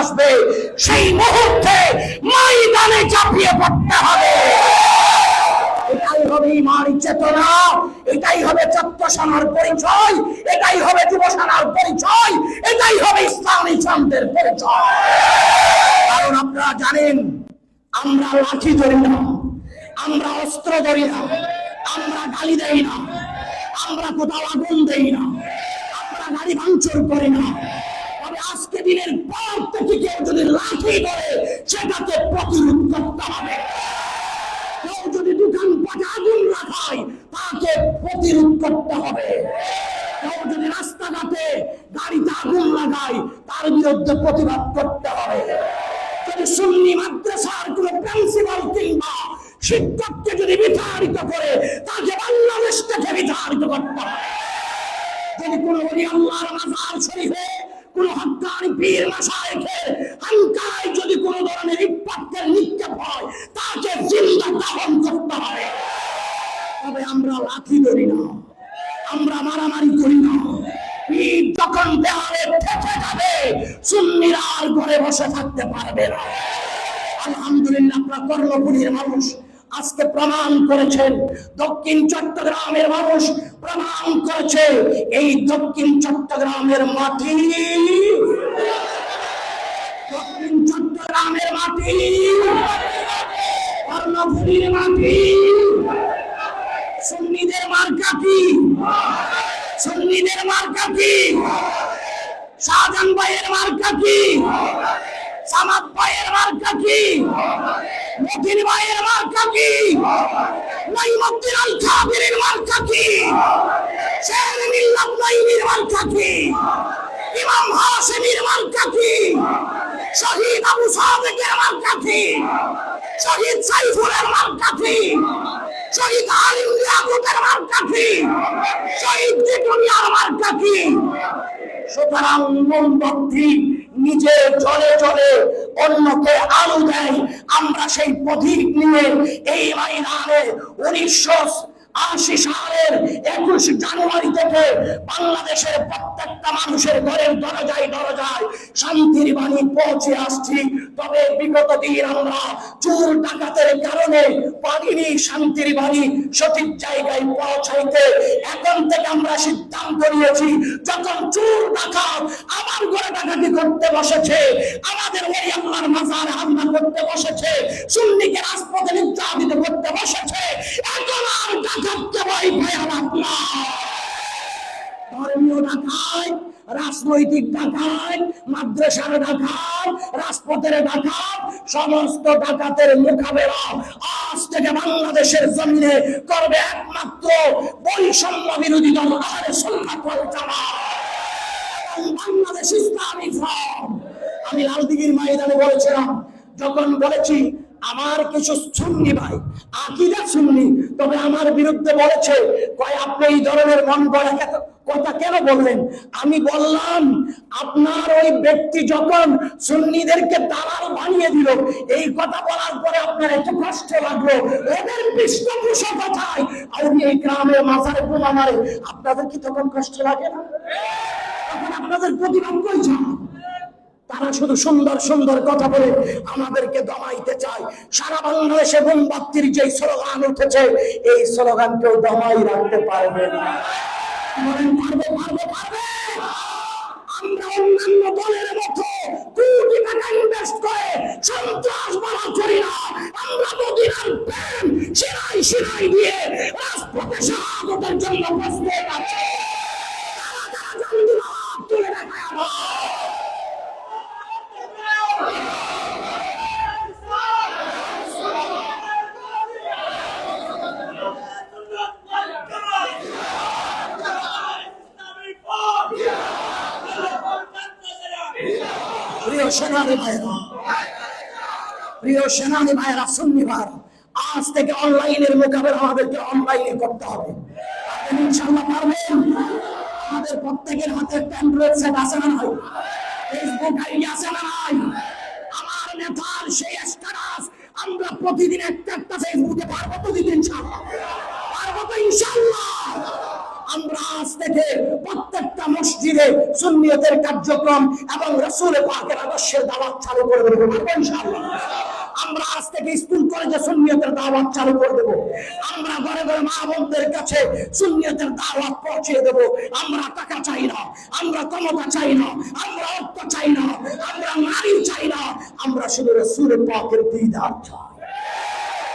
আসবে। সেই মুহূর্তে ময়দানে চাপিয়ে পড়তে হবে। এটাই হবে ইমানি চেতনা, এটাই হবে চত্বসানার পরিচয়, এটাই হবে পরিচয়। কারণ আপনারা জানেন, আমরা লাঠি ধরি না, আমরা অস্ত্র ধরি না, আমরা গালি দেই না, আমরা কোথাও আগুন দেই না, আমরা গাড়ি ভাঙচুর করি না। আজকে দিনের পর থেকে কেউ যদি লাঠি করে সেটাকে প্রতিরোধ করতে হবে। কেউ যদি দোকান আগুন লাগায়, তাকে প্রতিরোধ করতে হবে। কেউ যদি রাস্তাঘাটে গাড়িতে আগুন লাগায়, তার বিরুদ্ধে প্রতিবাদ করতে হবে। যদি সুন্নি মাদ্রাসার কোন প্রিন্সিপাল কিংবা শিক্ষককে যদি বিতাড়িত করে, তাকে বাংলাদেশ থেকে বিতাড়িত করতে হবে। যদি কোন আল্লাহর মাজার শরীফে কোন হত্যার পীর মাসায়েখের হাঙ্কায় যদি কোন ধরনের ইটপাটকের নিক্ষেপ হয়, তাকে জিন্দা দাহন করতে হবে। তবে আমরা লাঠি ধরি না। আমরা মারামারি করি না। পীর তখন দেওয়ালে ঠেকে যাবে, সুন্নিরা আর ঘরে বসে থাকতে পারবে না। আলহামদুলিল্লাহ আপনার কর্ণপুরীর মানুষ। আজকে প্রমাণ করেছেন, দক্ষিণ চট্টগ্রামের মানুষ প্রমাণ করেছে, এই দক্ষিণ চট্টগ্রামের মাটি। দক্ষিণ চট্টগ্রামের মাটি। কর্ণপুরীর মাটি। সুন্নিদের মার্কা কি? সুন্নিদের মার্কা কি? শাহজাহান ভাইয়ের মার্কা কি? সামাদ ভাইয়ের মার্কা কি? মতিন ভাইয়ের মার্কা কি? নাইমুদ্দিন আল কাবিরের মার্কা কি? শের মিল্লাত নাইমির মার্কা কি? ইমাম হাসিমির মার্কা কি? শহীদ আবু সাদেকের মার্কা কি? শহীদ সাইফুলের মার্কা কি? শহীদ আলিম লিয়াকতের মার্কা কি? শহীদ জিটুনিয়ার মার্কা কি? সুতরাং মোমবাতি নিজে চলে চলে অন্যকে আলো দেয়। আমরা সেই প্রতীক নিয়ে এই মাইনারে উনিশশো আশি সালের একুশ জানুয়ারি থেকে বাংলাদেশের প্রত্যেকটা মানুষের ঘরের দরজায় দরজায় শান্তির বাণী পৌঁছে আসছি। তবে বিগত দিন আমরা চোর ডাকাতের কারণে পারিনি শান্তির বাণী সঠিক জায়গায় পৌঁছাইতে। এখন থেকে আমরা সিদ্ধান্ত নিয়েছি, যখন চোর ডাকাত আমার ঘরে ডাকাতি করতে বসেছে, আমাদের ওই আল্লাহর মাজার হামলা করতে বসেছে, সুন্নিকে রাজপথে নির্যাতিত করতে রাজনৈতিক ডাকাত, মাদ্রাসার ডাকাত, রাজপথের ডাকাত, সমস্ত ডাকাতের মোকাবেলা আজ থেকে বাংলাদেশের জমিনে করবে একমাত্র বৈষম্য বিরোধী দল সুন্নাত ওয়াল বাংলাদেশ ইসলামী ফ্রন্ট। আমি লালদিঘির ময়দানে বলেছিলাম, যখন বলেছি, আমার কিছু সুন্নি ভাই, আকিদা সুন্নি, তবে আমার বিরুদ্ধে বলেছে, কয় আপনি এই ধরনের মন গড়া কথা কেন বললেন? আমি বললাম, আপনার ওই ব্যক্তি যখন সুন্নিদেরকে দালাল বানিয়ে দিল, এই কথা বলার পরে আপনার এত কষ্ট লাগল, ওদের পৃষ্ঠপোষকতায় আমি এই গ্রামে মাথায় বোমা মারে আপনাদের কি তখন কষ্ট লাগে না? তখন আপনাদের প্রতিবাদ করেছে তারা শুধু সুন্দর সুন্দর কথা বলে আমাদেরকে দমাইতে চায়। সারা বাংলাদেশে বোমবাতির যে স্লোগান উঠেছে, এই স্লোগান কেউ দমাই রাখতে পারবে না। বলেন, পারবে পারবে পারবে আমরা অন্যান্য দলের মতো কোটি টাকা ইনভেস্ট করে সন্ত্রাস বাড়া করি না আমরা মদিনার প্রেম সিনাই সিনাই দিয়ে রাজপথে স্বাগতের জন্য প্রস্তুত আছে তারা তারা জলদি হাত তুলে দেখায় আমার প্রিয় সেনানি ভাইরা, প্রিয় সেনানি ভাইরা, সুন্নি ভাইরা, আজ থেকে অনলাইনের মোকাবেলা আমাদেরকে অনলাইনে করতে হবে। ইনশাল্লাহ পারবেন? আমাদের প্রত্যেকের হাতে একটা সেট আছে না নাই? ফেসবুক আইডি আছে না নাই? আমার নেতার সেই স্ট্যাটাস আমরা প্রতিদিন একটা একটা ফেসবুকে পারব প্রতিদিন ইনশাআল্লাহ পারব তো ইনশাআল্লাহ আমরা আজ থেকে সুন্নিয়তের কার্যক্রম এবং রসুল পাকের আদর্শের দাওয়াত চালু করে দেবো। আমরা আজ থেকে স্কুল, কলেজে সুন্নিয়তের দাওয়াত চালু করে দেবো। আমরা ঘরে ঘরে মা বোনদের কাছে সুন্নিয়তের দাওয়াত পৌঁছে দেব। আমরা টাকা চাই না, আমরা ক্ষমতা চাই না, আমরা অর্থ চাই না, আমরা নারী চাই না, আমরা শুধু রসুল পাকের দিদার চাই।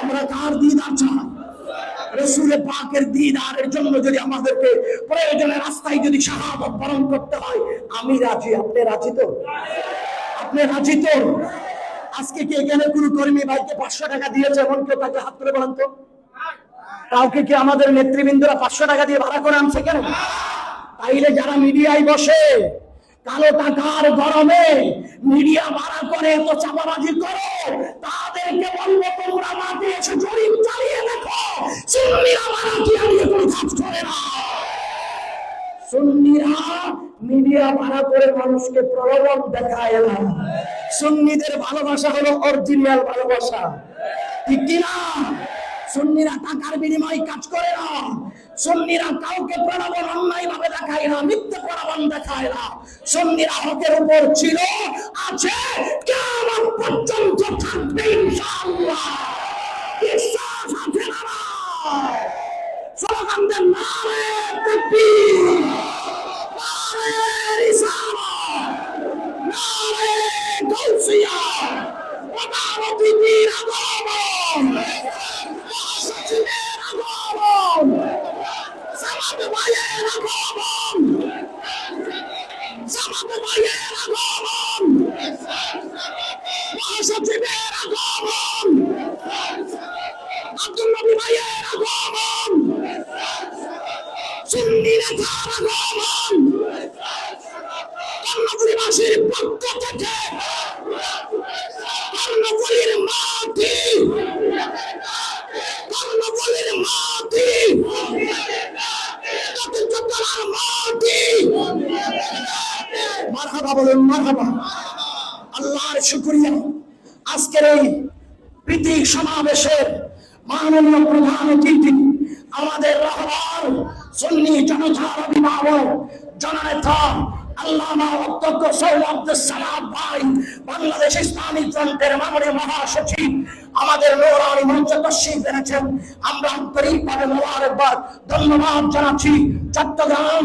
আমরা কার দিদার চাই? রসুল পাকের দিদারের জন্য যদি আমাদেরকে প্রয়োজনে রাস্তায় যদি শাহাদত বরণ করতে হয়, আমি রাজি। আপনি রাজি তো? আপনি রাজি তো? আজকে কি এখানে কোন কর্মী ভাইকে পাঁচশো টাকা দিয়েছে এমন কেউ তাকে হাত তুলে বলেন তো? কাউকে কি আমাদের নেতৃবৃন্দরা পাঁচশো টাকা দিয়ে ভাড়া করে আনছে কেন? তাইলে যারা মিডিয়ায় বসে কালো টাকার গরমে মিডিয়া করে চাপাবাজি তাদেরকে বলব তোমরা মাঠে এসে জরিপ চালিয়ে দেখো, সুন্নিরা কি কোনো কাজ করে না। সুন্নিরা মিডিয়া ভাড়া করে মানুষকে প্রলোভন দেখায় না। সুন্নিদের ভালোবাসা হলো অরিজিনাল ভালোবাসা। ঠিক কিনা? সুন্নিরা টাকার বিনিময়ে কাজ করে না। সুন্নিরা কাউকে প্রলোভন অন্যায় ভাবে দেখায় না, মিথ্যে প্রলোভন দেখায় না। সুন্নিরা হকের উপর ছিল, আছে কেমন পর্যন্ত থাকবে ইনশাআল্লাহ। বিশ্বাস আছে না নাই? স্লোগান দেন, নারে তাকবীর, নারে রিসালাত নারে গাউসিয়া ওদারতি বীর আগমন মহাসচিবের আগমন সামাদ ভাইয়ের আগমন সামাদ ভাইয়ের আগমন মহাসচিবের আগমন আব্দুল নবী ভাইয়ের কর্ণপুরীবাসীর পক্ষ থেকে কর্ণপুরীর মাটি কর্ণপুরীর মাটি দক্ষিণ চট্টগ্রাম মাটি মারহাবা বলুন মারহাবা আল্লাহর শুকরিয়া। আজকের এই প্রীতি সমাবেশের মাননীয় প্রধান অতিথি, আমাদের রহমান সুন্নি জনতার অভিভাবক আল্লামা অধ্যক্ষ আব্দুল সালাম ভাই, বাংলাদেশ ইসলামী ফ্রন্টের মাননীয় মহাসচিব, আমাদের নৌরানি মঞ্চ এনেছেন। আমরা আন্তরিকভাবে মোবারকবাদ, ধন্যবাদ জানাচ্ছি চট্টগ্রাম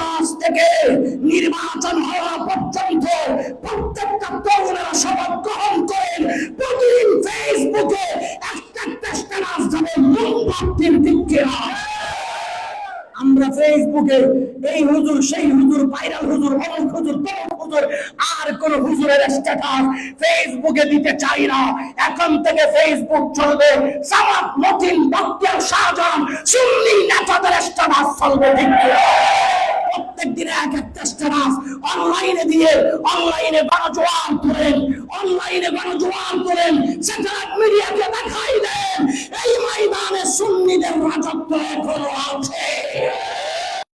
আজ থেকে নির্বাচন হওয়া পর্যন্ত প্রত্যেকটা তরুণেরা শপথ গ্রহণ করেন। প্রতিদিন ফেসবুকে একটা একটা স্ট্যাটাস যাবে মোমবাতির দিকে আমরা ফেসবুকে এই হুজুর, সেই হুজুর ভাইরাল হুজুর, অমুক হুজুর, তমুক হুজুর, আর কোন হুজুরের স্ট্যাটাস ফেসবুকে দিতে চাই না। এখন থেকে ফেসবুক চলবে সামাদ মতিন বক্তিয়ার শাহজাহান, সুন্নি নেতাদের স্ট্যাটাস চলবে ঠিক অনলাইনে দিয়ে, অনলাইনে গণজোয়ার করেন অনলাইনে গণজোয়ার করেন স্যাটেলাইট মিডিয়াকে দেখাই দেন। এই ময়দানে সুন্নিদের রাজত্ব এখনও আছে।